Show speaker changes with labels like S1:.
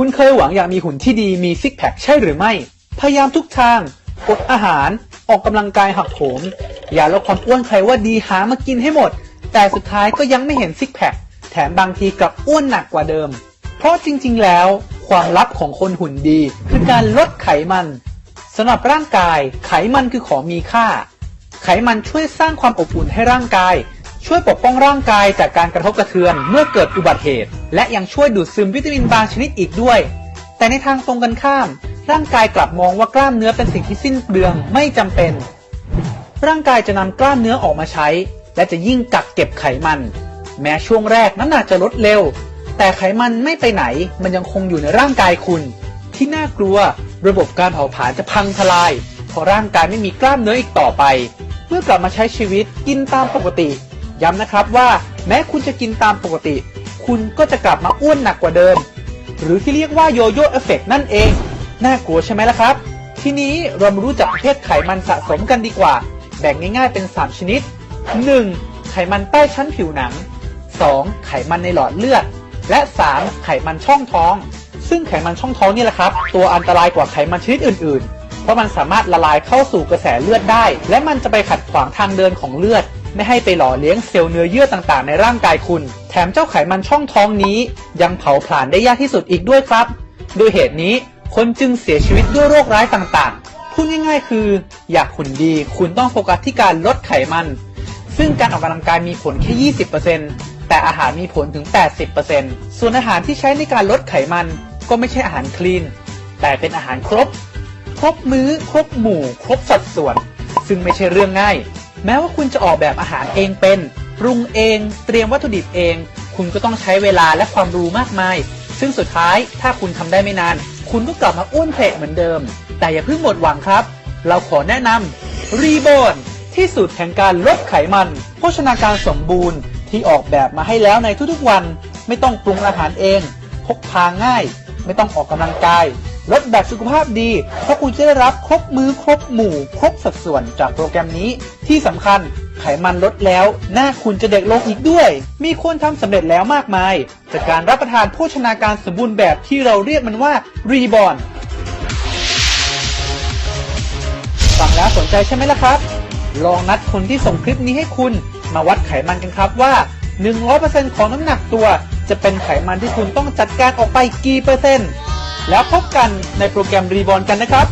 S1: คุณเคยหวังอยากมีหุ่นที่ดีมีซิกแพคใช่หรือไม่ พยายามทุกทาง อดอาหาร ออกกำลังกายหักโหม อย่าลดความอ้วนใครว่าดีหามากินให้หมด แต่สุดท้ายก็ยังไม่เห็นซิกแพค แถมบางทีกลับอ้วนหนักกว่าเดิม เพราะจริง ๆ แล้ว ความลับของคนหุ่นดี คือการลดไขมันสำหรับร่างกาย ไขมันคือของมีค่า ไขมันช่วยสร้างความอบอุ่นให้ร่างกาย ช่วยปกป้องร่างกายจากการกระทบกระเทือนเมื่อเกิดอุบัติเหตุ และยังช่วยดูดซึมวิตามินบางชนิดอีกด้วย แต่ในทางตรงกันข้าม ร่างกายกลับมองว่ากล้ามเนื้อเป็นสิ่งที่สิ้นเปลืองไม่จำเป็น ร่างกายจะนำกล้ามเนื้อออกมาใช้ และจะยิ่งกักเก็บไขมัน แม้ช่วงแรกน้ำหนักจะลดเร็ว แต่ไขมันไม่ไปไหน มันยังคงอยู่ในร่างกายคุณ ที่น่ากลัว ระบบการเผาผลาญจะพังทลายเพราะร่างกายไม่มีกล้ามเนื้ออีกต่อไป เมื่อกลับมาใช้ชีวิตกินตามปกติ ย้ำนะครับว่าแม้คุณจะกินตามปกติ คุณก็จะกลับมาอ้วนหนักกว่าเดิม หรือที่เรียกว่าโยโย่เอฟเฟกนั่นเอง น่ากลัวใช่ไหมล่ะครับ ทีนี้เรามารู้จักประเภทไขมันสะสมกันดีกว่า แบ่งง่ายๆเป็น 3 ชนิด 1. ไขมันใต้ชั้นผิวหนัง 2. ไขมันในหลอดเลือด และ 3. ไขมันช่องท้อง ซึ่งไขมันช่องท้องนี่แหละครับ ตัวอันตรายกว่าไขมันชนิดอื่น ๆ เพราะมันสามารถละลายเข้าสู่กระแสเลือดได้ และมันจะไปขัดขวางทางเดินของเลือด ไม่ให้ไปหล่อเลี้ยงเซลล์เนื้อเยื่อต่างๆ ในร่างกายคุณ แถมเจ้าไขมันช่องท้องนี้ ยังเผาผลาญได้ยากที่สุดอีกด้วยครับ ด้วยเหตุนี้คนจึงเสียชีวิตด้วยโรคร้ายต่างๆ พูดง่ายๆ คือ อยากหุ่นดีคุณต้องโฟกัสที่การลดไขมัน ซึ่งการออกกำลังกายมีผลแค่ 20%แต่อาหารมีผลถึง 80%ส่วนอาหารที่ใช้ในการลดไขมันก็ไม่ใช่อาหารคลีน แต่เป็นอาหารครบ ครบมื้อ ครบหมู่ ครบสัดส่วน ซึ่งไม่ใช่เรื่องง่าย แม้ว่าคุณจะออกแบบอาหารเองเป็น ปรุงเอง เตรียมวัตถุดิบเอง คุณก็ต้องใช้เวลาและความรู้มากมาย ซึ่งสุดท้ายถ้าคุณทำได้ไม่นาน คุณก็กลับมาอ้วนเพลเหมือนเดิม แต่อย่าเพิ่งหมดหวังครับ เราขอแนะนำรีโบนที่สุดแห่งการลดไขมัน โภชนาการสมบูรณ์ที่ออกแบบมาให้แล้วในทุกๆวัน ไม่ต้องปรุงอาหารเอง พกพาง่าย ไม่ต้องออกกำลังกาย ลดแบบสุขภาพดี เพราะคุณจะได้รับครบมือครบหมู่ ครบสัดส่วนจากโปรแกรมนี้ ที่สำคัญไขมันลดแล้ว หน้าคุณจะเด็กลงอีกด้วย มีคนทำสำเร็จแล้วมากมาย จากการรับประทานโภชนาการสมบูรณ์แบบที่เราเรียกมันว่ารีบอนฟังแล้วสนใจใช่ไหมล่ะครับ ลองนัดคนที่ส่งคลิปนี้ให้คุณ มาวัดไขมันกันครับว่า 100%ของน้ำหนักตัว จะเป็นไขมันที่คุณต้องจัดการออกไปกี่เปอร์เซ็นต์ แล้วพบกันในโปรแกรมรีบอลกันนะครับ